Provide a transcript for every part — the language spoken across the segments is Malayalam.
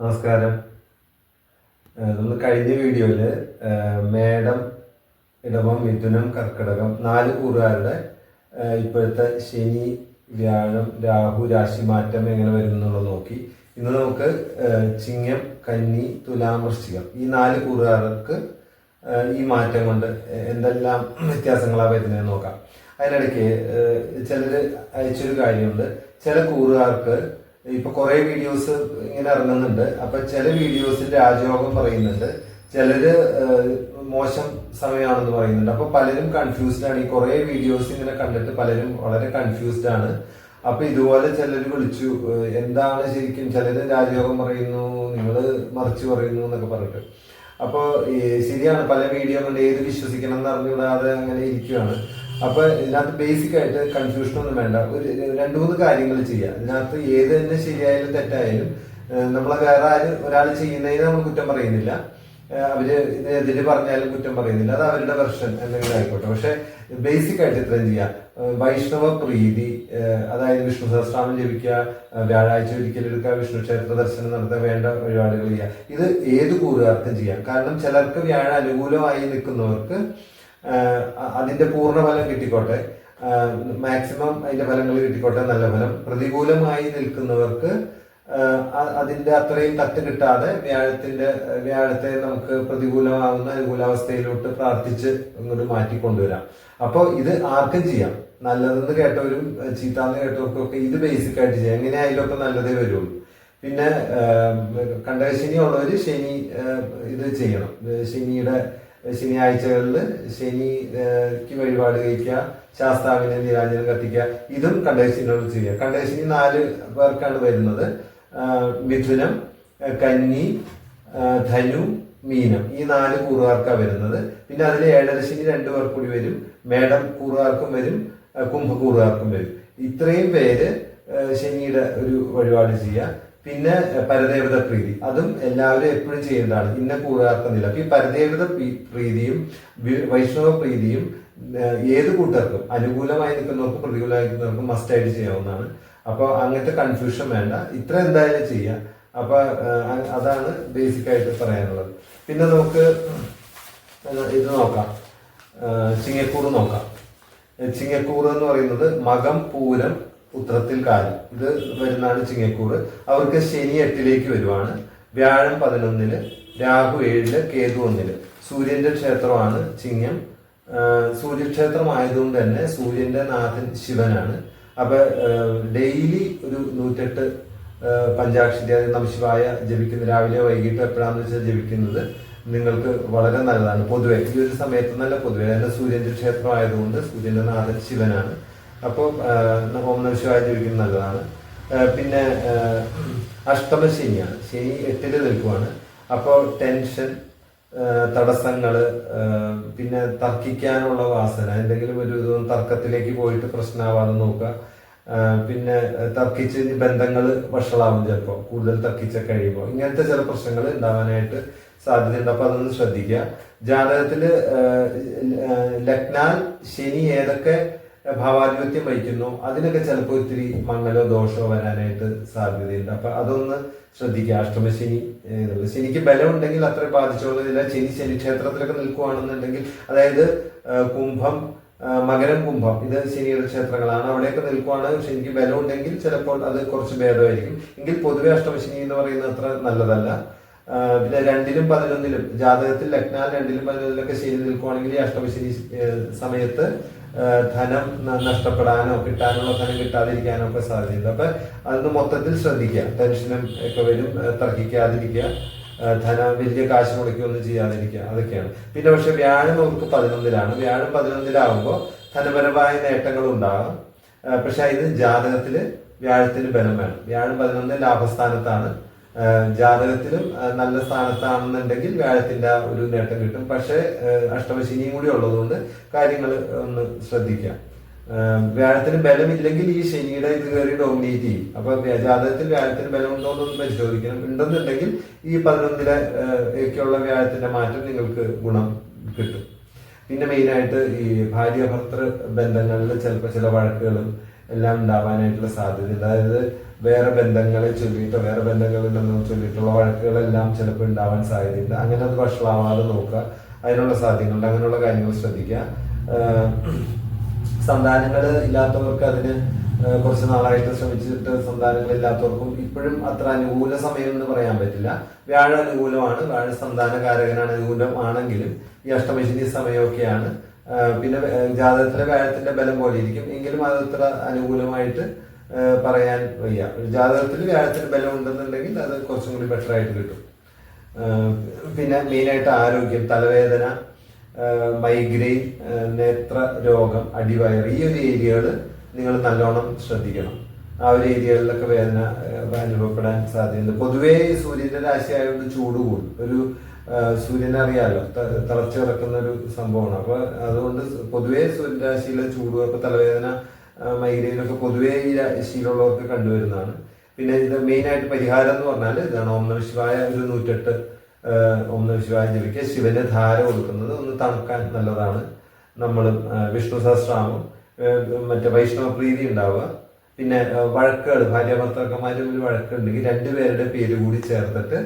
നമസ്കാരം. നമ്മൾ കഴിഞ്ഞ വീഡിയോയിൽ മേടം ഇടവം മിഥുനം കർക്കിടകം നാല് കൂറുകാരുടെ ഇപ്പോഴത്തെ ശനി വ്യാഴം രാഹു രാശി മാറ്റം എങ്ങനെ വരും എന്നുള്ളത് നോക്കി. ഇന്ന് നമുക്ക് ചിങ്ങം കന്നി തുലാം വൃശ്ചികം ഈ നാല് കൂറുകാർക്ക് ഈ മാറ്റം കൊണ്ട് എന്തെല്ലാം വ്യത്യാസങ്ങളാണ് വരുന്നത് നോക്കാം. അതിനിടയ്ക്ക് ചിലർ അയച്ചൊരു കാര്യമുണ്ട്. ചില കൂറുകാർക്ക് ഇപ്പൊ കുറെ വീഡിയോസ് ഇങ്ങനെ ഇറങ്ങുന്നുണ്ട്. അപ്പൊ ചില വീഡിയോസിൽ രാജയോഗം പറയുന്നുണ്ട്. ചിലര് മോശം സമയമാണെന്ന് പറയുന്നുണ്ട്. അപ്പൊ പലരും കൺഫ്യൂസ്ഡ് ആണ്. ഈ കുറെ വീഡിയോസ് ഇങ്ങനെ കണ്ടിട്ട് പലരും വളരെ കൺഫ്യൂസ്ഡ് ആണ്. അപ്പൊ ഇതുപോലെ ചിലര് വിളിച്ചു എന്താണ് ശരിക്കും ചിലര് രാജയോഗം പറയുന്നു നിങ്ങൾ മറിച്ച് പറയുന്നു എന്നൊക്കെ പറഞ്ഞിട്ട്. അപ്പൊ ഈ ശരിയാണ്. പല വീഡിയോ കൊണ്ട് ഏത് വിശ്വസിക്കണം എന്ന് അറിഞ്ഞുകൂടാതെ അങ്ങനെ ഇരിക്കുകയാണ് അപ്പൊ ഇതിനകത്ത് ബേസിക് ആയിട്ട് കൺഫ്യൂഷൻ ഒന്നും വേണ്ട. ഒരു രണ്ടു മൂന്ന് കാര്യങ്ങൾ ചെയ്യാം. ഇതിനകത്ത് ഏത് തന്നെ ശരിയായാലും തെറ്റായാലും നമ്മളെ വേറെ ആര് ഒരാൾ ചെയ്യുന്നതിന് നമ്മൾ കുറ്റം പറയുന്നില്ല. അവർ ഇതിനെതിരെ പറഞ്ഞാലും കുറ്റം പറയുന്നില്ല. അത് അവരുടെ വെർഷൻ എന്തെങ്കിലും ആയിക്കോട്ടെ. പക്ഷെ ബേസിക് ആയിട്ട് ഇത്രയും ചെയ്യാം. വൈഷ്ണവ പ്രീതി അതായത് വിഷ്ണു സഹസ്രാമം ജപിക്കുക വ്യാഴാഴ്ച ഒരിക്കലെടുക്കുക വിഷ്ണു ക്ഷേത്ര ദർശനം നടത്താൻ വേണ്ട വഴിപാടുകൾ ചെയ്യുക. ഇത് ഏത് കൂറുകാർക്കും ചെയ്യാം. കാരണം ചിലർക്ക് വ്യാഴ അനുകൂലമായി നിൽക്കുന്നവർക്ക് ആഹ് അ- അതിന്റെ പൂർണ ഫലം കിട്ടിക്കോട്ടെ. മാക്സിമം അതിന്റെ ഫലങ്ങൾ കിട്ടിക്കോട്ടെ നല്ല ഫലം. പ്രതികൂലമായി നിൽക്കുന്നവർക്ക് അതിന്റെ അത്രയും തട്ട് കിട്ടാതെ വ്യാഴത്തിന്റെ വ്യാഴത്തെ നമുക്ക് പ്രതികൂലമാകുന്ന അനുകൂലാവസ്ഥയിലോട്ട് പ്രാർത്ഥിച്ച് ഇങ്ങോട്ട് മാറ്റിക്കൊണ്ടുവരാം. അപ്പോൾ ഇത് ആർക്കും ചെയ്യാം. നല്ലതെന്ന് കേട്ടവരും ചീത്താന്ന് കേട്ടവർക്കും ഒക്കെ ഇത് ബേസിക് ആയിട്ട് ചെയ്യാം. എങ്ങനെ ഒക്കെ നല്ലതേ വരുള്ളൂ. പിന്നെ കണ്ടശനി ഉള്ളവർ ശനി ഇത് ചെയ്യണം. ശനിയുടെ ശനിയാഴ്ചകളിൽ ശനിക്ക് വഴിപാട് കഴിക്കുക ശാസ്താവിനെ നീരാഞ്ജനം കത്തിക്കുക ഇതും കണ്ടേശിനോട് ചെയ്യുക. കണ്ടേശിനി നാല് പേർക്കാണ് വരുന്നത്. മിഥുനം കന്നി ധനു മീനം. ഈ നാല് കൂറുകാർക്കാണ് വരുന്നത്. പിന്നെ അതിൽ ഏഴരശനി രണ്ടു പേർ കൂടി വരും. മേടം കൂറുകാർക്കും വരും കുംഭകൂറുകാർക്കും വരും. ഇത്രയും പേര് ശനിയുടെ ഒരു വഴിപാട് ചെയ്യുക. പിന്നെ പരദേവത പ്രീതി. അതും എല്ലാവരും എപ്പോഴും ചെയ്യേണ്ടതാണ്. ഇന്ന കൂറുകാർക്കെന്നില്ല അപ്പൊ ഈ പരദേവത പ്രീതിയും വൈഷ്ണവ പ്രീതിയും ഏത് കൂട്ടർക്കും അനുകൂലമായി നിൽക്കുന്നവർക്കും പ്രതികൂലമായി നിൽക്കുന്നവർക്കും മസ്റ്റായിട്ട് ചെയ്യാവുന്നതാണ്. അപ്പോൾ അങ്ങനത്തെ കൺഫ്യൂഷൻ വേണ്ട. ഇത്ര എന്തായാലും ചെയ്യാം. അപ്പൊ അതാണ് ബേസിക് ആയിട്ട് പറയാനുള്ളത്. പിന്നെ നമുക്ക് ഇത് നോക്കാം. ചിങ്ങക്കൂറ് നോക്കാം. ചിങ്ങക്കൂറ് എന്ന് പറയുന്നത് മകം പൂരം ഉത്രത്തിൽ കാലം ഇത് വരുന്നതാണ് ചിങ്ങക്കൂറ് അവർക്ക് ശനി എട്ടിലേക്ക് വരുവാണ്. വ്യാഴം പതിനൊന്നിൽ രാഹു ഏഴിൽ കേതു ഒന്നിൽ. സൂര്യന്റെ ക്ഷേത്രമാണ് ചിങ്ങം. സൂര്യക്ഷേത്രം ആയതുകൊണ്ട് തന്നെ സൂര്യന്റെ നാഥൻ ശിവനാണ്. അപ്പൊ ഡെയിലി ഒരു നൂറ്റെട്ട് പഞ്ചാക്ഷരി അതായത് നമശിവായ ജപിക്കുന്ന രാവിലെ വൈകിട്ട് എപ്പോഴാന്ന് വെച്ചാൽ ജപിക്കുന്നത് നിങ്ങൾക്ക് വളരെ നല്ലതാണ്. പൊതുവെ ഈ ഒരു സമയത്ത് നല്ല പൊതുവെ. അതിന്റെ സൂര്യന്റെ ക്ഷേത്രം ആയതുകൊണ്ട് സൂര്യന്റെ നാഥൻ ശിവനാണ്. അപ്പോൾ ഓം നമശിവായ ജപിക്കുന്നത് നല്ലതാണ്. പിന്നെ അഷ്ടമ ശനിയാണ്. ശനി എട്ടിൽ നിൽക്കുവാണ്. അപ്പോൾ ടെൻഷൻ തടസ്സങ്ങൾ പിന്നെ തർക്കിക്കാനുള്ള വാസന എന്തെങ്കിലും ഒരു ഇതൊന്നും തർക്കത്തിലേക്ക് പോയിട്ട് പ്രശ്നമാവാതെ നോക്കുക. പിന്നെ തർക്കിച്ച് ബന്ധങ്ങൾ വഷളാവും ചിലപ്പോൾ കൂടുതൽ തർക്കിച്ച കഴിയുമ്പോൾ ഇങ്ങനത്തെ ചില പ്രശ്നങ്ങൾ ഉണ്ടാവാനായിട്ട് സാധ്യതയുണ്ട്. അപ്പോൾ അതൊന്ന് ശ്രദ്ധിക്കുക. ജാതകത്തിൽ ലഗ്നാൽ ശനി ഏതൊക്കെ ഭാവാധിപത്യം വഹിക്കുന്നു. അതിനൊക്കെ ചിലപ്പോൾ ഇത്തിരി മംഗലോ ദോഷമോ വരാനായിട്ട് സാധ്യതയുണ്ട്. അപ്പൊ അതൊന്ന് ശ്രദ്ധിക്കുക. അഷ്ടമശനി ശനിക്ക് ബലം ഉണ്ടെങ്കിൽ അത്ര ബാധിച്ചോളുന്നില്ല ശനി ശനി ക്ഷേത്രത്തിലൊക്കെ നിൽക്കുകയാണെന്നുണ്ടെങ്കിൽ അതായത് കുംഭം മകരം കുംഭം ഇത് ശനിയുടെ ക്ഷേത്രങ്ങളാണ്. അവിടെയൊക്കെ നിൽക്കുവാണ്. ശനിക്ക് ബലം ഉണ്ടെങ്കിൽ ചിലപ്പോൾ അത് കുറച്ച് ഭേദമായിരിക്കും. എങ്കിൽ പൊതുവെ അഷ്ടമശനി എന്ന് പറയുന്നത് അത്ര നല്ലതല്ല. പിന്നെ രണ്ടിലും പതിനൊന്നിലും ജാതകത്തിൽ ലഗ്നാൽ രണ്ടിലും പതിനൊന്നിലൊക്കെ ശനി നിൽക്കുവാണെങ്കിൽ അഷ്ടമശനി സമയത്ത് ധനം നഷ്ടപ്പെടാനോ കിട്ടാനുള്ള ധനം കിട്ടാതിരിക്കാനോ ഒക്കെ സാധ്യതയുണ്ട് അപ്പൊ അതൊന്ന് മൊത്തത്തിൽ ശ്രദ്ധിക്കുക. ടെൻഷനും ഒക്കെ വരും തർക്കിക്കാതിരിക്കുക. ധന വലിയ കാശ് മുടക്കുകയൊന്നും ചെയ്യാതിരിക്കുക. അതൊക്കെയാണ്. പിന്നെ പക്ഷെ വ്യാഴം നമുക്ക് പതിനൊന്നിലാണ്. വ്യാഴം പതിനൊന്നിലാവുമ്പോൾ ധനപരമായ നേട്ടങ്ങൾ ഉണ്ടാകും പക്ഷെ ഇത് ജാതകത്തിൽ വ്യാഴത്തിന് ബലം വേണം. വ്യാഴം പതിനൊന്ന് ലാഭസ്ഥാനത്താണ് ജാതകത്തിലും നല്ല സ്ഥാനത്താണെന്നുണ്ടെങ്കിൽ വ്യാഴത്തിന്റെ ആ ഒരു നേട്ടം കിട്ടും. പക്ഷേ അഷ്ടമശിനിയും കൂടി ഉള്ളതുകൊണ്ട് കാര്യങ്ങൾ ഒന്ന് ശ്രദ്ധിക്കാം. വ്യാഴത്തിന് ബലമില്ലെങ്കിൽ ഈ ശനിയുടെ ഇത് കയറി ഡോമിനേറ്റ് ചെയ്യും. അപ്പൊ ജാതകത്തിൽ വ്യാഴത്തിന് ബലം ഉണ്ടോ എന്നൊന്ന് പരിശോധിക്കണം. ഉണ്ടെന്നുണ്ടെങ്കിൽ ഈ പതിനൊന്നിലെ ആ, ഒക്കെയുള്ള വ്യാഴത്തിന്റെ മാറ്റം നിങ്ങൾക്ക് ഗുണം കിട്ടും. പിന്നെ മെയിനായിട്ട് ഈ ഭാര്യ ഭർത്തൃ ബന്ധങ്ങളിൽ ചിലപ്പോൾ ചില വഴക്കുകളും എല്ലാം ഉണ്ടാവാനായിട്ടുള്ള സാധ്യത അതായത് വേറെ ബന്ധങ്ങളെ ചൊല്ലിയിട്ടോ വേറെ ബന്ധങ്ങളിലെന്നോ ചൊല്ലിയിട്ടുള്ള വഴക്കുകളെല്ലാം ചിലപ്പോൾ ഉണ്ടാവാൻ സാധ്യതയുണ്ട്. അങ്ങനെ അത് വഷളാവാതെ നോക്കുക. അതിനുള്ള സാധ്യതയുണ്ട്. അങ്ങനെയുള്ള കാര്യങ്ങൾ ശ്രദ്ധിക്കുക. സന്താനങ്ങൾ ഇല്ലാത്തവർക്ക് അതിന് കുറച്ച് നാളായിട്ട് ശ്രമിച്ചിട്ട് സന്താനങ്ങൾ ഇല്ലാത്തവർക്കും ഇപ്പോഴും അത്ര അനുകൂല സമയം എന്ന് പറയാൻ പറ്റില്ല. വ്യാഴ അനുകൂലമാണ്. വ്യാഴ സന്താനകാരകനാണ് അനുകൂലമാണെങ്കിലും ഈ അഷ്ടമശിനി സമയമൊക്കെയാണ്. പിന്നെ ജാതകത്തിലെ വ്യാഴത്തിന്റെ ബലം പോലെ ഇരിക്കും. എങ്കിലും അത് അത്ര അനുകൂലമായിട്ട് പറയാൻ വയ്യ. ഒരു ജാതകത്തിൽ വ്യാഴത്തിന് ബലം ഉണ്ടെന്നുണ്ടെങ്കിൽ അത് കുറച്ചും കൂടി ബെറ്റർ ആയിട്ട് കിട്ടും. പിന്നെ മെയിനായിട്ട് ആരോഗ്യം തലവേദന മൈഗ്രെയിൻ നേത്ര രോഗം അടിവയർ ഈ ഒരു ഏരിയകൾ നിങ്ങൾ നല്ലോണം ശ്രദ്ധിക്കണം. ആ ഒരു ഏരിയകളിലൊക്കെ വേദന അനുഭവപ്പെടാൻ സാധ്യതയുണ്ട്. പൊതുവേ സൂര്യന്റെ രാശി ആയതുകൊണ്ട് ചൂട് കൂടും. ഒരു സൂര്യനെ അറിയാലോ തിളച്ചു കിടക്കുന്ന ഒരു സംഭവമാണ്. അപ്പൊ അതുകൊണ്ട് പൊതുവേ സൂര്യരാശിയിലെ ചൂട് അപ്പൊ തലവേദന മൈഗ്രെയിൻ ഒക്കെ പൊതുവേ ഈ രാശിയിലുള്ളവർക്ക് കണ്ടുവരുന്നതാണ്. പിന്നെ ഇത് മെയിൻ ആയിട്ട് പരിഹാരം എന്ന് പറഞ്ഞാൽ ഇതാണ് ഓം നമ ഒരു നൂറ്റെട്ട് ഓം നമ ജപിക്കുക. ധാര കൊടുക്കുന്നത് ഒന്ന് തണുക്കാൻ നല്ലതാണ്. നമ്മൾ വിഷ്ണു സഹസ്രാമം മറ്റേ വൈഷ്ണവ പ്രീതി ഉണ്ടാവുക. പിന്നെ വഴക്കുകൾ ഭാര്യ ഭർത്താക്കന്മാരും തമ്മിൽ വഴക്കുണ്ടെങ്കിൽ രണ്ടുപേരുടെ പേര് കൂടി ചേർത്തിട്ട്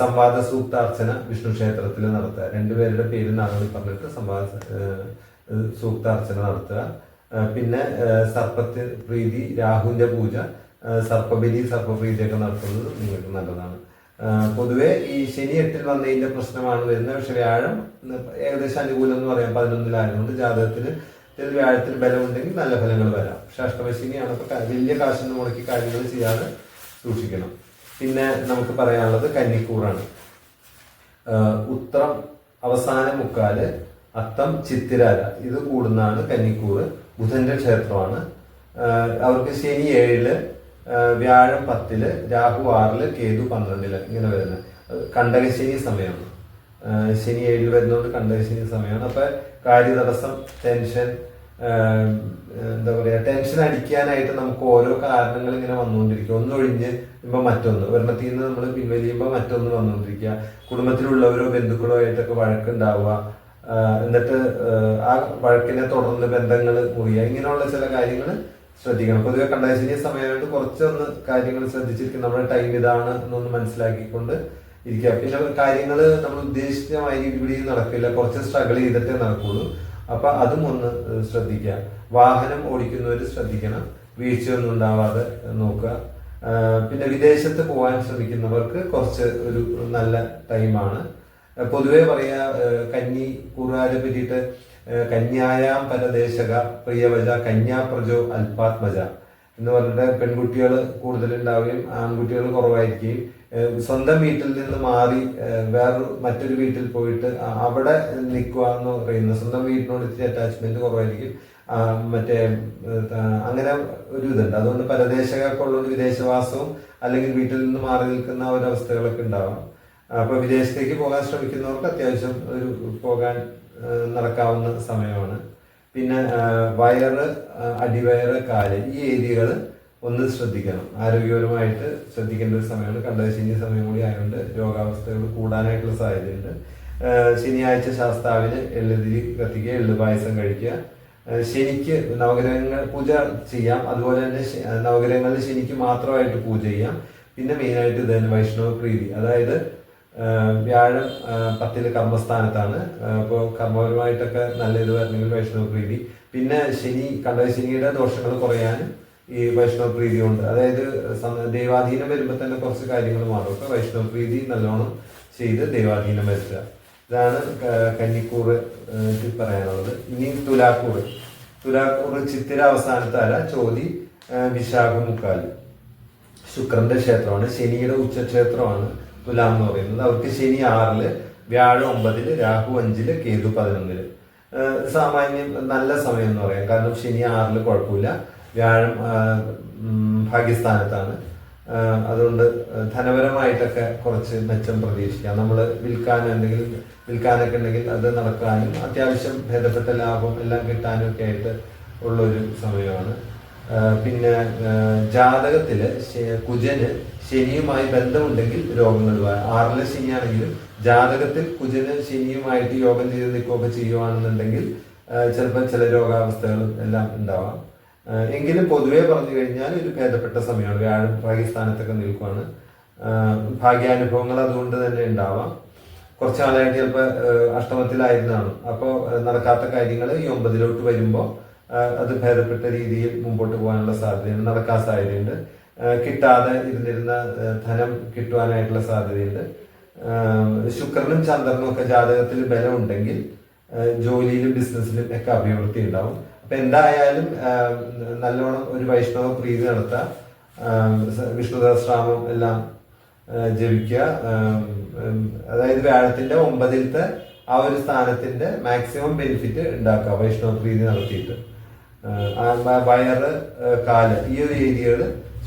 സംവാദ സൂക്താർച്ചന വിഷ്ണു ക്ഷേത്രത്തിൽ നടത്തുക. രണ്ടുപേരുടെ പേര് നാളെ പറഞ്ഞിട്ട് സംവാദ സൂക്താർച്ചന നടത്തുക. പിന്നെ സർപ്പത്തി പ്രീതി രാഹുവിന്റെ പൂജ സർപ്പബലി സർപ്പപ്രീതിയൊക്കെ നടത്തുന്നത് നിങ്ങൾക്ക് നല്ലതാണ്. പൊതുവെ ഈ ശനി എട്ടിൽ വന്നതിന്റെ പ്രശ്നമാണ് വരുന്നത്. പക്ഷെ വ്യാഴം ഏകദേശം അനുകൂലം എന്ന് പറയാം. പതിനൊന്നിലായതുകൊണ്ട് ജാതകത്തിന് വ്യാഴത്തിൽ ബലമുണ്ടെങ്കിൽ നല്ല ഫലങ്ങൾ വരാം. പക്ഷെ അഷ്ടമശനിയാണ്. വലിയ കാശൊന്നും മുടക്കി കാര്യങ്ങൾ ചെയ്യാതെ സൂക്ഷിക്കണം. പിന്നെ നമുക്ക് പറയാനുള്ളത് കന്നിക്കൂറാണ്. ഉത്രം അവസാന മുക്കാൽ അത്തം ചിത്തിരാര. ഇത് കൂടുന്നതാണ് കന്നിക്കൂറ്. ബുധന്റെ ക്ഷേത്രമാണ്. അവർക്ക് ശനി ഏഴിൽ വ്യാഴം പത്തിൽ രാഹു ആറിൽ കേതു പന്ത്രണ്ടിൽ ഇങ്ങനെ വരുന്നത്. കണ്ടകശനി സമയമാണ്. ശനി ഏഴിൽ വരുന്നതുകൊണ്ട് കണ്ടകശനി സമയമാണ്. അപ്പൊ കാര്യതടസ്സം ടെൻഷൻ എന്താ പറയാ ടെൻഷൻ അടിക്കാനായിട്ട് നമുക്ക് ഓരോ കാരണങ്ങൾ ഇങ്ങനെ വന്നുകൊണ്ടിരിക്കും. ഒന്നൊഴിഞ്ഞ് ഇപ്പൊ മറ്റൊന്ന്. ഒരെണ്ണത്തിൽ നിന്ന് നമ്മൾ പിൻവലിയുമ്പോൾ മറ്റൊന്ന് വന്നുകൊണ്ടിരിക്കുക. കുടുംബത്തിലുള്ളവരോ ബന്ധുക്കളോ ആയിട്ടൊക്കെ വഴക്കുണ്ടാവുക. എന്നിട്ട് ആ വഴക്കിനെ തുടർന്ന് ബന്ധങ്ങൾ മുറിയുക ഇങ്ങനെയുള്ള ചില കാര്യങ്ങൾ ശ്രദ്ധിക്കണം. പൊതുവെ കണ്ടാശിനി സമയമായിട്ട് കുറച്ചൊന്ന് കാര്യങ്ങൾ ശ്രദ്ധിച്ചിരിക്കും നമ്മുടെ ടൈം ഇതാണ് എന്നൊന്ന് മനസ്സിലാക്കിക്കൊണ്ട് ഇരിക്കുക. പിന്നെ കാര്യങ്ങൾ നമ്മൾ ഉദ്ദേശിച്ച മാതിരി ഇവിടെ നടക്കില്ല. കുറച്ച് സ്ട്രഗിൾ ചെയ്തിട്ടേ നടക്കുള്ളൂ. അപ്പൊ അതും ഒന്ന് ശ്രദ്ധിക്കാം ശ്രദ്ധിക്കുക. വാഹനം ഓടിക്കുന്നവർ ശ്രദ്ധിക്കണം. വീഴ്ചയൊന്നും ഉണ്ടാവാതെ നോക്കുക. പിന്നെ വിദേശത്ത് പോകാൻ ശ്രമിക്കുന്നവർക്ക് കുറച്ച് ഒരു നല്ല ടൈമാണ് പൊതുവെ പറയാ കന്നി കൂറുകാരെ പറ്റിയിട്ട് കന്യായാം പരദേശക പ്രിയവജ കന്യാപ്രജോ അൽപാത്മജ എന്ന് പറഞ്ഞിട്ട് പെൺകുട്ടികൾ കൂടുതലുണ്ടാവുകയും ആൺകുട്ടികൾ കുറവായിരിക്കുകയും സ്വന്തം വീട്ടിൽ നിന്ന് മാറി വേറൊരു മറ്റൊരു വീട്ടിൽ പോയിട്ട് അവിടെ നിൽക്കുക എന്ന് പറയുന്നത് സ്വന്തം വീട്ടിനോട് ഇത്തിരി അറ്റാച്ച്മെന്റ് കുറവായിരിക്കും മറ്റേ അങ്ങനെ ഒരു ഇതുണ്ട്. അതുകൊണ്ട് പരദേശകൾക്കുള്ള ഒരു വിദേശവാസവും അല്ലെങ്കിൽ വീട്ടിൽ നിന്ന് മാറി നിൽക്കുന്ന ഒരു അവസ്ഥകളൊക്കെ ഉണ്ടാവാം. അപ്പൊ വിദേശത്തേക്ക് പോകാൻ ശ്രമിക്കുന്നവർക്ക് അത്യാവശ്യം ഒരു പോകാൻ നടക്കാവുന്ന സമയമാണ്. പിന്നെ വയറ് അടിവയറ് കാൽ ഈ ഏരിയകൾ ഒന്ന് ശ്രദ്ധിക്കണം. ആരോഗ്യപരമായിട്ട് ശ്രദ്ധിക്കേണ്ട ഒരു സമയമാണ്. കണ്ടത് ശനി സമയം കൂടി ആയതുകൊണ്ട് രോഗാവസ്ഥകൾ കൂടാനായിട്ടുള്ള ആഹ്, ശനിയാഴ്ച ശാസ്താവിന് എള്ളുതിരി കത്തിക്കുക എള്ളു പായസം കഴിക്കുക. ശനിക്ക് നവഗ്രഹങ്ങൾ പൂജ ചെയ്യാം. അതുപോലെ തന്നെ നവഗ്രഹങ്ങളിൽ ശനിക്ക് മാത്രമായിട്ട് പൂജ ചെയ്യാം. പിന്നെ മെയിനായിട്ട് ഇത് തന്നെ വൈഷ്ണവ പ്രീതി. അതായത് വ്യാഴം പത്തിൽ കർമ്മസ്ഥാനത്താണ്. അപ്പോൾ കർമ്മപരമായിട്ടൊക്കെ നല്ല ഇത് വരണമെങ്കിൽ വൈഷ്ണവ പ്രീതി. പിന്നെ ശനി കണ്ട ശനിയുടെ ദോഷങ്ങൾ കുറയാനും ഈ വൈഷ്ണവ പ്രീതി ഉണ്ട് അതായത് ദൈവാധീനം വരുമ്പോൾ തന്നെ കുറച്ച് കാര്യങ്ങൾ മാറും. അപ്പൊ വൈഷ്ണവ പ്രീതി നല്ലോണം ചെയ്ത് ദൈവാധീനം വരുത്തുക. ഇതാണ് കന്നിക്കൂറ് പറയാനുള്ളത്. ഇനി തുലാക്കൂറ്. തുലാക്കൂറ് ചിത്തിര അവസാനത്താല ചോതി ഏഹ് വിശാഖം ശുക്രന്റെ ക്ഷേത്രമാണ്. ശനിയുടെ ഉച്ചക്ഷേത്രമാണ്. തുലാം എന്ന് പറയുന്നത് അവർക്ക് ശനി ആറിൽ വ്യാഴം ഒമ്പതിൽ രാഹു അഞ്ചിൽ കേതു പതിനൊന്നിൽ. സാമാന്യം നല്ല സമയം എന്ന് പറയാം. കാരണം ശനി ആറിൽ കുഴപ്പമില്ല. വ്യാഴം ഭാഗ്യസ്ഥാനത്താണ്. അതുകൊണ്ട് ധനപരമായിട്ടൊക്കെ കുറച്ച് മെച്ചം പ്രതീക്ഷിക്കാം. നമ്മൾ വിൽക്കാൻ എന്തെങ്കിലും വിൽക്കാനൊക്കെ ഉണ്ടെങ്കിൽ അത് നടക്കാനും അത്യാവശ്യം ഭേദപ്പെട്ട ലാഭം എല്ലാം കിട്ടാനും ഒക്കെ ആയിട്ട് ഉള്ളൊരു സമയമാണ്. പിന്നെ ജാതകത്തിൽ കുജന് ശനിയുമായി ബന്ധമുണ്ടെങ്കിൽ രോഗങ്ങൾ ആറിലെ ശനിയാണെങ്കിലും ജാതകത്തിൽ കുജന് ശനിയുമായിട്ട് യോഗം ചെയ്ത് നിൽക്കുകയൊക്കെ ചെയ്യുവാണെന്നുണ്ടെങ്കിൽ ചിലപ്പോൾ ചില രോഗാവസ്ഥകളും എല്ലാം ഉണ്ടാവാം. എങ്കിലും പൊതുവെ പറഞ്ഞു കഴിഞ്ഞാൽ ഒരു ഭേദപ്പെട്ട സമയമാണ്. വ്യാഴം പാകിസ്ഥാനത്തൊക്കെ നിൽക്കുവാണ്. ഭാഗ്യാനുഭവങ്ങൾ അതുകൊണ്ട് തന്നെ ഉണ്ടാവാം. കുറച്ച് നാളായിട്ട് ചിലപ്പോൾ അഷ്ടമത്തിലായിരുന്നാണ്. അപ്പോൾ നടക്കാത്ത കാര്യങ്ങൾ ഈ ഒമ്പതിലോട്ട് വരുമ്പോൾ അത് ഭേദപ്പെട്ട രീതിയിൽ മുമ്പോട്ട് പോകാനുള്ള സാധ്യതയുണ്ട്. നടക്കാൻ സാധ്യതയുണ്ട്. കിട്ടാതെ ഇരുന്നിരുന്ന ധനം കിട്ടുവാനായിട്ടുള്ള സാധ്യതയുണ്ട്. ശുക്രനും ചന്ദ്രനും ഒക്കെ ജാതകത്തിൽ ബലം ഉണ്ടെങ്കിൽ ജോലിയിലും ബിസിനസ്സിലും ഒക്കെ അഭിവൃദ്ധി ഉണ്ടാവും. അപ്പൊ എന്തായാലും നല്ലോണം ഒരു വൈഷ്ണവ പ്രീതി നടത്താം. വിഷ്ണുദാസ്രാമം എല്ലാം ജപിക്കുക. അതായത് വ്യാഴത്തിന്റെ ഒമ്പതിലത്തെ ആ ഒരു സ്ഥാനത്തിന്റെ മാക്സിമം ബെനിഫിറ്റ് ഉണ്ടാക്കുക വൈഷ്ണവ പ്രീതി നടത്തിയിട്ട്. വയറ് കാൽ ഈ ഒരു ഏരിയകൾ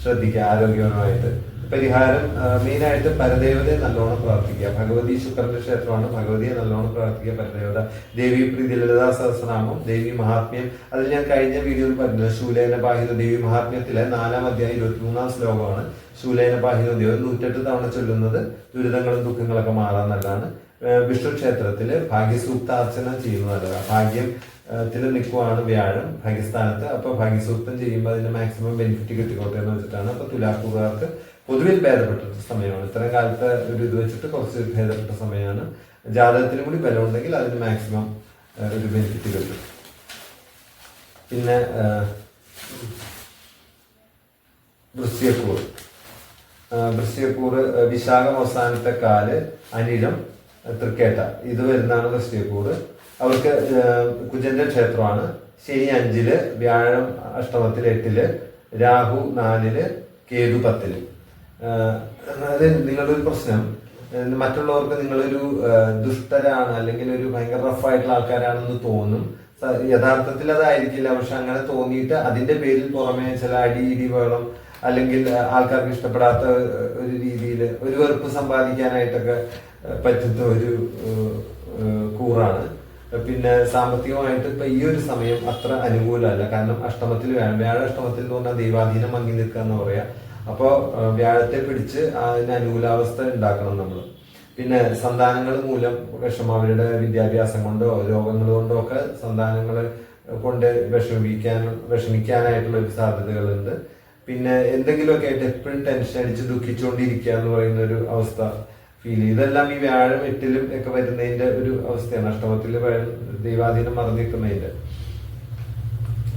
ശ്രദ്ധിക്കുക ആരോഗ്യപരമായിട്ട് പരിഹാരം മെയിനായിട്ട് പരദേവതയെ നല്ലോണം പ്രാർത്ഥിക്കുക. ഭഗവതി ശുക്രന്റെ ക്ഷേത്രമാണ്. ഭഗവതിയെ നല്ലോണം പ്രാർത്ഥിക്കുക പരദേവത. ദേവി പ്രീതി ലളിതാ സഹസ്രനാമം ദേവി മഹാത്മ്യം. അത് ഞാൻ കഴിഞ്ഞ വീഡിയോയിൽ പറഞ്ഞു ശൂലേന ബാഹിത ദേവി മഹാത്മ്യത്തിലെ നാലാം അധ്യായം ഇരുപത്തിമൂന്നാം ശ്ലോകമാണ്. ശൂലേന ബാഹിത ദേവി നൂറ്റെട്ട് തവണ ചൊല്ലുന്നത് ദുരിതങ്ങളും ദുഃഖങ്ങളൊക്കെ മാറാൻ നല്ലതാണ്. വിഷ്ണു ക്ഷേത്രത്തിൽ ഭാഗ്യസൂക്താർച്ചന ചെയ്യുന്നത് നല്ലതാണ് ഭാഗ്യം ത്തിൽ നിൽക്കുവാണ് വ്യാഴം ഭാഗ്യസ്ഥാനത്ത്. അപ്പൊ ഭാഗ്യസൂക്തം ചെയ്യുമ്പോൾ അതിന്റെ മാക്സിമം ബെനിഫിറ്റ് കിട്ടിക്കോട്ടെ എന്ന് വെച്ചിട്ടാണ് അപ്പൊ തുലാക്കുകാർക്ക് പൊതുവിൽ ഭേദപ്പെട്ട സമയമാണ്. ഇത്തരം കാലത്ത് ഒരു ഇത് വെച്ചിട്ട് കുറച്ച് ഭേദപ്പെട്ട സമയമാണ്. ജാതകത്തിനും കൂടി ബലം ഉണ്ടെങ്കിൽ അതിന് മാക്സിമം ഒരു ബെനിഫിറ്റ് കിട്ടും. പിന്നെ വൃശ്യക്കൂർ വൃശ്യക്കൂർ വിശാഖം അവസാനത്തെ കാൽ അനിഴം തൃക്കേട്ട. ഇത് വരുന്നതാണ് വൃശ്യക്കൂർ അവർക്ക് കുജന്റെ ക്ഷേത്രമാണ്. ശനി അഞ്ചിൽ വ്യാഴം അഷ്ടമത്തിൽ എട്ടിൽ രാഹു നാലിൽ കേതു പത്തിൽ. അത് ഒരു പ്രശ്നം. മറ്റുള്ളവർക്ക് നിങ്ങളൊരു ദുഷ്ടരാണ് അല്ലെങ്കിൽ ഒരു ഭയങ്കര റഫായിട്ടുള്ള ആൾക്കാരാണെന്ന് തോന്നും. യഥാർത്ഥത്തിൽ അതായിരിക്കില്ല. പക്ഷെ അങ്ങനെ തോന്നിയിട്ട് അതിന്റെ പേരിൽ പുറമെ ചില അടി ഇടി വേണം അല്ലെങ്കിൽ ആൾക്കാർക്ക് ഇഷ്ടപ്പെടാത്ത ഒരു രീതിയിൽ ഒരു വെറുപ്പ് സമ്പാദിക്കാനായിട്ടൊക്കെ പറ്റുന്ന ഒരു കൂറാണ്. പിന്നെ സാമ്പത്തികമായിട്ട് ഇപ്പൊ ഈ ഒരു സമയം അത്ര അനുകൂലമല്ല. കാരണം അഷ്ടമത്തിൽ വ്യാഴം അഷ്ടമത്തിൽ എന്ന് പറഞ്ഞാൽ ദൈവാധീനം മങ്ങി നിൽക്കുക എന്ന് പറയാ. അപ്പോൾ വ്യാഴത്തെ പിടിച്ച് അതിന് അനുകൂലാവസ്ഥ ഉണ്ടാക്കണം നമ്മൾ പിന്നെ സന്താനങ്ങൾ മൂലം വിഷമം അവരുടെ വിദ്യാഭ്യാസം കൊണ്ടോ രോഗങ്ങൾ കൊണ്ടോ ഒക്കെ സന്താനങ്ങൾ കൊണ്ട് വിഷമിക്കാൻ വിഷമിക്കാനായിട്ടുള്ള ഒരു സാധ്യതകളുണ്ട്. പിന്നെ എന്തെങ്കിലുമൊക്കെ ആയിട്ട് എപ്പോഴും ടെൻഷൻ അടിച്ച് ദുഃഖിച്ചുകൊണ്ടിരിക്കുക എന്ന് പറയുന്ന ഒരു അവസ്ഥ. ഫീൽ ഇതെല്ലാം ഈ വ്യാഴം എട്ടിലും ഒക്കെ വരുന്നതിന്റെ ഒരു അവസ്ഥയാണ്. അഷ്ടമത്തിൽ ദൈവാധീനം മറന്നിരിക്കുന്നതിന്റെ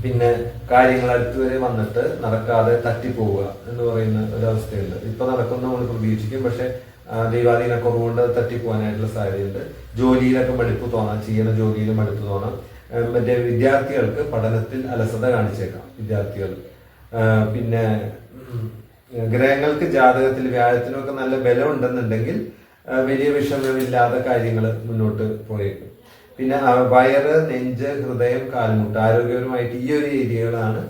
പിന്നെ കാര്യങ്ങൾ അടുത്തുവരെ വന്നിട്ട് നടക്കാതെ തട്ടിപ്പോവുക എന്ന് പറയുന്ന ഒരവസ്ഥയുണ്ട്. ഇപ്പൊ നടക്കുന്ന നമ്മൾ പ്രതീക്ഷിക്കും പക്ഷെ ആ, ദൈവാധീന കുറവുകൊണ്ട് അത് തട്ടിപ്പോകാനായിട്ടുള്ള സാധ്യതയുണ്ട്. ജോലിയിലൊക്കെ മടുപ്പ് തോന്നാം ചെയ്യുന്ന ജോലിയിൽ മടുപ്പ് തോന്നാം. മറ്റേ വിദ്യാർത്ഥികൾക്ക് പഠനത്തിൽ അലസത കാണിച്ചേക്കാം വിദ്യാർത്ഥികൾ. പിന്നെ ഗ്രഹങ്ങൾക്ക് ജാതകത്തിൽ വ്യാഴത്തിനൊക്കെ നല്ല ബലം ഉണ്ടെന്നുണ്ടെങ്കിൽ വലിയ വിഷമമില്ലാതെ കാര്യങ്ങൾ മുന്നോട്ട് പോയേക്കും. പിന്നെ വയറ് നെഞ്ച് ഹൃദയം കാൽമുട്ട് ആരോഗ്യപരമായിട്ട് ഈ ഒരു ഏരിയകളാണ്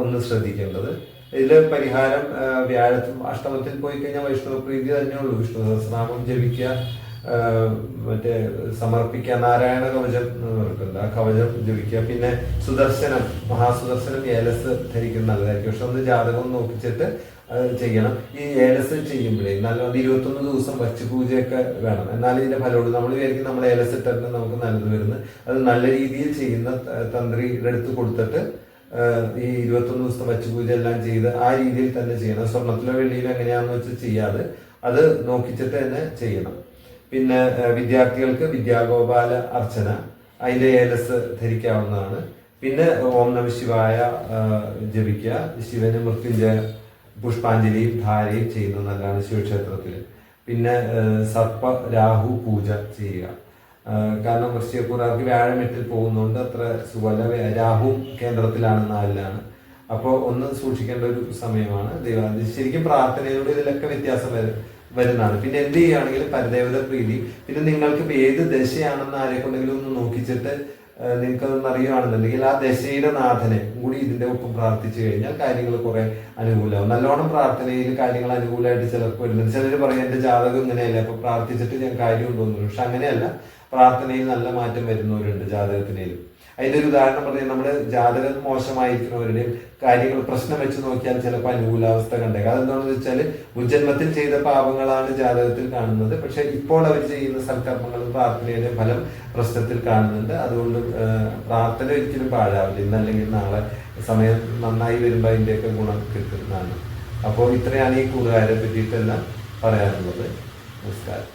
ഒന്ന് ശ്രദ്ധിക്കേണ്ടത്. ഇതിൽ പരിഹാരം വ്യാഴത്തിൽ അഷ്ടമത്തിൽ പോയി കഴിഞ്ഞാൽ വൈഷ്ണവ പ്രീതി തന്നെ ഉള്ളൂ. വിഷ്ണു സഹസ്രനാമം ജപിക്കുക മറ്റേ സമർപ്പിക്കുക നാരായണ കവചം എന്ന് ആ കവചം ജപിക്കുക. പിന്നെ സുദർശനം മഹാസുദർശനം ഏലസ് ധരിക്കുന്നത് നല്ലതായിരിക്കും. പക്ഷെ ഒന്ന് ജാതകം നോക്കിച്ചിട്ട് ചെയ്യണം. ഈ ഏലസ് ചെയ്യുമ്പോഴേ നല്ല ഇരുപത്തൊന്ന് ദിവസം വച്ച് പൂജയൊക്കെ വേണം. എന്നാലും ഇതിന്റെ ഫലമുള്ളൂ. നമ്മൾ വിചാരിക്കും നമ്മൾ ഏലസ് ഇട്ടിട്ട് നമുക്ക് നല്ലത് വരുന്നത് അത് നല്ല രീതിയിൽ ചെയ്യുന്ന തന്ത്രി അടുത്ത് കൊടുത്തിട്ട് ഈ ഇരുപത്തൊന്ന് ദിവസം വച്ച് പൂജ എല്ലാം ചെയ്ത് ആ രീതിയിൽ തന്നെ ചെയ്യണം. സ്വർണത്തിലോ വെള്ളിയിലോ എങ്ങനെയാണെന്ന് വെച്ച് ചെയ്യാതെ അത് നോക്കിച്ചിട്ട് തന്നെ ചെയ്യണം. പിന്നെ വിദ്യാർത്ഥികൾക്ക് വിദ്യാഗോപാല അർച്ചന അതിന്റെ ഏലസ് ധരിക്കാവുന്നതാണ്. പിന്നെ ഓം നമ ശിവായ ജപിക്കുക. ശിവന് മൃത്യുഞ്ജയ പുഷ്പാഞ്ജലിയും ധാരയും ചെയ്യുന്ന നല്ലതാണ് ശിവക്ഷേത്രത്തിൽ പിന്നെ സർപ്പ രാഹു പൂജ ചെയ്യുക. കാരണം വൃശ്ചികക്കൂറാർക്ക് വ്യാഴം എട്ടിൽ പോകുന്നതുകൊണ്ട് അത്ര സുഖമല്ല. രാഹു കേന്ദ്രത്തിലാണ് നാലിലാണ്. അപ്പോൾ ഒന്ന് സൂക്ഷിക്കേണ്ട ഒരു സമയമാണ്. ദൈവം ശരിക്കും പ്രാർത്ഥനയോട് ഇതിലൊക്കെ വ്യത്യാസം വരും വരുന്നതാണ്. പിന്നെ എന്ത് ചെയ്യുകയാണെങ്കിലും പരദേവത പ്രീതി. പിന്നെ നിങ്ങൾക്ക് ഏത് ദശയാണെന്ന് ആരെ കൊണ്ടെങ്കിലും ഒന്ന് നോക്കിച്ചിട്ട് നിങ്ങൾക്ക് അതൊന്ന് അറിയുകയാണെന്നുണ്ടെങ്കിൽ ആ ദശയുടെ നാഥനെ കൂടി ഇതിന്റെ ഒപ്പം പ്രാർത്ഥിച്ചു കഴിഞ്ഞാൽ കാര്യങ്ങൾ കുറേ അനുകൂലമാവും. നല്ലോണം പ്രാർത്ഥനയിൽ കാര്യങ്ങൾ അനുകൂലമായിട്ട് ചിലർക്ക് വരുന്നുണ്ട്. ചിലർ പറയും എന്റെ ജാതകം ഇങ്ങനെയല്ല അപ്പൊ പ്രാർത്ഥിച്ചിട്ട് ഞാൻ കാര്യം ഉണ്ടോന്നു പക്ഷെ അങ്ങനെയല്ല. പ്രാർത്ഥനയിൽ നല്ല മാറ്റം വരുന്നവരുണ്ട് ജാതകത്തിനേലും. അതിന്റെ ഒരു ഉദാഹരണം പറഞ്ഞാൽ നമ്മൾ ജാതകം മോശമായിരിക്കുന്നവരുടെയും കാര്യങ്ങൾ പ്രശ്നം വെച്ച് നോക്കിയാൽ ചിലപ്പോൾ അനുകൂലാവസ്ഥ കണ്ടേക്കാം. അതെന്താണെന്ന് വെച്ചാൽ മുൻജന്മത്തിൽ ചെയ്ത പാപങ്ങളാണ് ജാതകത്തിൽ കാണുന്നത്. പക്ഷെ ഇപ്പോൾ അവർ ചെയ്യുന്ന സൽക്കർമ്മങ്ങളും പ്രാർത്ഥനയുടെ ഫലം പ്രശ്നത്തിൽ കാണുന്നുണ്ട്. അതുകൊണ്ട് പ്രാർത്ഥന ഒരിക്കലും പാഴാവില്ല. ഇന്നല്ലെങ്കിൽ നാളെ സമയം നന്നായി വരുമ്പോൾ അതിന്റെയൊക്കെ ഗുണം കിട്ടുന്നതാണ്. അപ്പോൾ ഇത്രയാണ് ഈ കൂടുകാരെ പറ്റിയിട്ടെല്ലാം പറയാനുള്ളത്. നമസ്കാരം.